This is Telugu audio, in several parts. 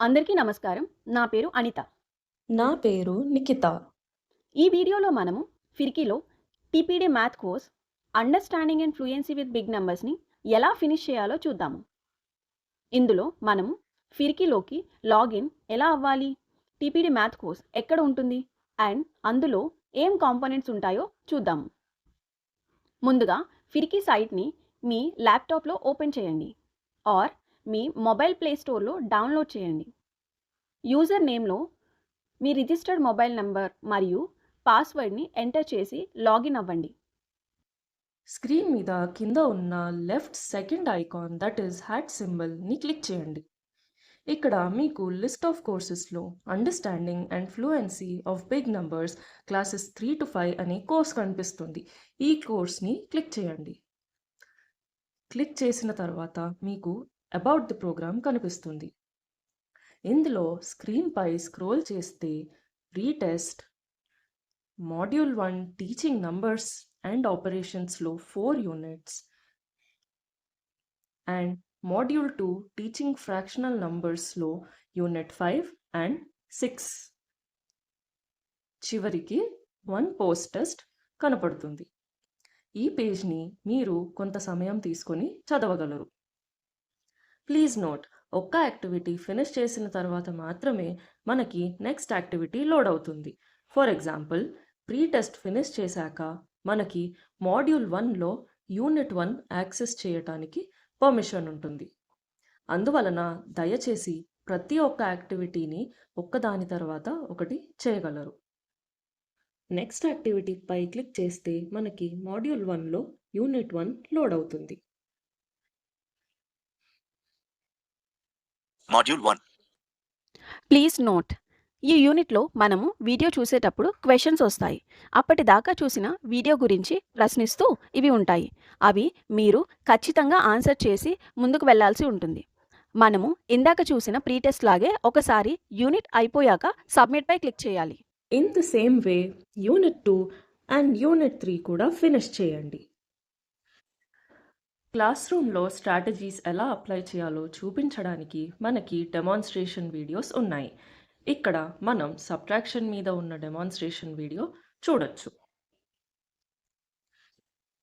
అందరికీ నమస్కారం. నా పేరు అనిత. నా పేరు నిఖిత. ఈ వీడియోలో మనము ఫిర్కీలో TPD math course understanding and fluency with big నెంబర్స్ని ఎలా ఫినిష్ చేయాలో చూద్దాము. ఇందులో మనము ఫిర్కీలోకి లాగిన్ ఎలా అవ్వాలి? టీపీడీ మ్యాథ్ కోర్స్ ఎక్కడ ఉంటుంది? అండ్ అందులో ఏం కాంపోనెంట్స్ ఉంటాయో చూద్దాము. ముందుగా ఫిర్కీ సైట్ని మీ ల్యాప్టాప్లో ఓపెన్ చేయండి. ఆర్ మీ మొబైల్ ప్లే స్టోర్లో డౌన్లోడ్ చేయండి. యూజర్ నేమ్లో మీ రిజిస్టర్డ్ మొబైల్ నంబర్ మరియు పాస్వర్డ్ని ఎంటర్ చేసి లాగిన్ అవ్వండి. స్క్రీన్ మీద కింద ఉన్న left second icon that is hat సింబల్ని క్లిక్ చేయండి. ఇక్కడ మీకు list of కోర్సెస్లో understanding and fluency of big numbers classes three to five అనే కోర్స్ కనిపిస్తుంది. ఈ కోర్స్ని క్లిక్ చేయండి. క్లిక్ చేసిన తర్వాత మీకు అబౌట్ ది ప్రోగ్రామ్ కనిపిస్తుంది. ఇందులో స్క్రీన్పై స్క్రోల్ చేస్తే retest module one teaching numbers and ఆపరేషన్స్లో four units and module two teaching fractional నంబర్స్లో unit five and six చివరికి వన్ పోస్ట్ టెస్ట్ కనపడుతుంది. ఈ పేజ్ని మీరు కొంత సమయం తీసుకొని చదవగలరు. ప్లీజ్ నోట్ ఒక్క యాక్టివిటీ ఫినిష్ చేసిన తర్వాత మాత్రమే మనకి నెక్స్ట్ యాక్టివిటీ లోడ్ అవుతుంది. For example pre test finish చేశాక మనకి మాడ్యూల్ వన్లో యూనిట్ వన్ యాక్సెస్ చేయటానికి పర్మిషన్ ఉంటుంది. అందువలన దయచేసి ప్రతి ఒక్క యాక్టివిటీని ఒక్కదాని తర్వాత ఒకటి చేయగలరు. నెక్స్ట్ యాక్టివిటీపై క్లిక్ చేస్తే మనకి మాడ్యూల్ వన్లో యూనిట్ వన్ లోడ్ అవుతుంది. Module 1. Please note. ఈ యూనిట్లో మనము వీడియో చూసేటప్పుడు క్వశ్చన్స్ వస్తాయి. అప్పటిదాకా చూసిన వీడియో గురించి ప్రశ్నిస్తూ ఇవి ఉంటాయి. అవి మీరు ఖచ్చితంగా ఆన్సర్ చేసి ముందుకు వెళ్ళాల్సి ఉంటుంది. మనము ఇందాక చూసిన ప్రీ టెస్ట్ లాగే ఒకసారి యూనిట్ అయిపోయాక సబ్మిట్పై క్లిక్ చేయాలి. In the same way unit two and unit three కూడా ఫినిష్ చేయండి. క్లాస్ రూమ్లో స్ట్రాటజీస్ ఎలా అప్లై చేయాలో చూపించడానికి మనకి డెమాన్స్ట్రేషన్ వీడియోస్ ఉన్నాయి. ఇక్కడ మనం సబ్ట్రాక్షన్ మీద ఉన్న డెమాన్స్ట్రేషన్ వీడియో చూడొచ్చు.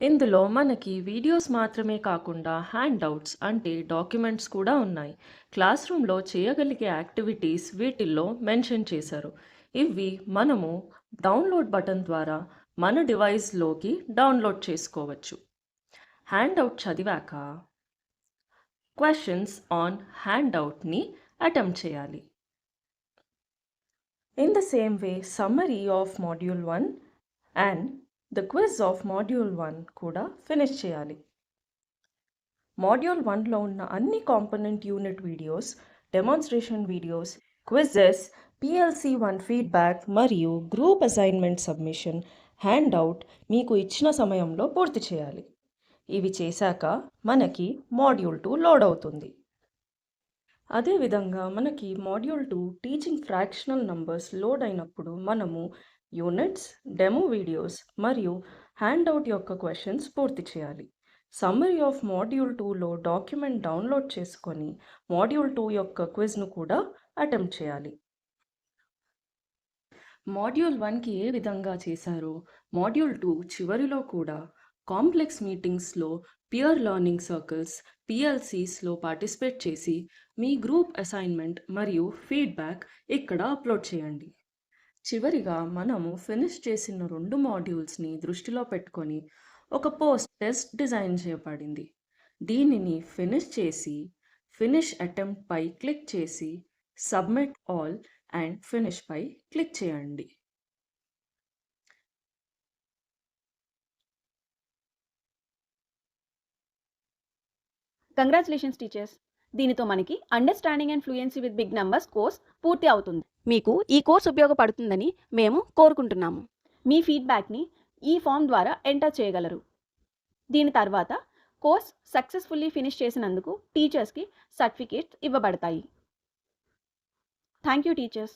ఇందులో మనకి వీడియోస్ మాత్రమే కాకుండా హ్యాండ్ అవుట్స్ అంటే డాక్యుమెంట్స్ కూడా ఉన్నాయి. క్లాస్ రూమ్లో చేయగలిగే యాక్టివిటీస్ వీటిల్లో మెన్షన్ చేశారు. ఇవి మనము డౌన్లోడ్ బటన్ ద్వారా మన డివైస్లోకి డౌన్లోడ్ చేసుకోవచ్చు. హ్యాండ్ అవుట్ చదివాక క్వశ్చన్స్ ఆన్ హ్యాండ్ అవుట్ని అటెంప్ట్ చేయాలి. In the same way summary of module one and the quiz of module one కూడా ఫినిష్ చేయాలి. మాడ్యూల్ వన్లో ఉన్న అన్ని component unit videos demonstration videos quizzes PLC one feedback మరియు group assignment submission handout మీకు ఇచ్చిన సమయంలో పూర్తి చేయాలి. ఇవి చేశాక మనకి మాడ్యూల్ టూ లోడ్ అవుతుంది. అదేవిధంగా మనకి module two teaching fractional numbers load అయినప్పుడు మనము యూనిట్స్ డెమో వీడియోస్ మరియు హ్యాండ్ అవుట్ యొక్క క్వశ్చన్స్ పూర్తి చేయాలి. సమ్మరీ ఆఫ్ మాడ్యూల్ టూలో డాక్యుమెంట్ డౌన్లోడ్ చేసుకొని మాడ్యూల్ టూ యొక్క క్విజ్ను కూడా అటెంప్ట్ చేయాలి. మాడ్యూల్ వన్కి ఏ విధంగా చేశారో మాడ్యూల్ టూ చివరిలో కూడా కాంప్లెక్స్ మీటింగ్స్లో పియర్ లెర్నింగ్ సర్కిల్స్ పిఎల్సీస్లో పార్టిసిపేట్ చేసి మీ గ్రూప్ అసైన్మెంట్ మరియు ఫీడ్బ్యాక్ ఇక్కడ అప్లోడ్ చేయండి. చివరిగా మనము ఫినిష్ చేసిన రెండు మాడ్యూల్స్ని దృష్టిలో పెట్టుకొని ఒక పోస్ట్ టెస్ట్ డిజైన్ చేయబడింది. దీనిని ఫినిష్ చేసి ఫినిష్ అటెంప్ట్ పై క్లిక్ చేసి సబ్మిట్ ఆల్ అండ్ ఫినిష్ పై క్లిక్ చేయండి. కంగ్రాచులేషన్స్ టీచర్స్ దీనితో మనకి understanding and fluency with big numbers course పూర్తి అవుతుంది. మీకు ఈ కోర్స్ ఉపయోగపడుతుందని మేము కోరుకుంటున్నాము. మీ ఫీడ్బ్యాక్ని ఈ ఫామ్ ద్వారా ఎంటర్ చేయగలరు. దీని తర్వాత కోర్స్ సక్సెస్ఫుల్లీ ఫినిష్ చేసినందుకు టీచర్స్కి సర్టిఫికేట్స్ ఇవ్వబడతాయి. Thank you teachers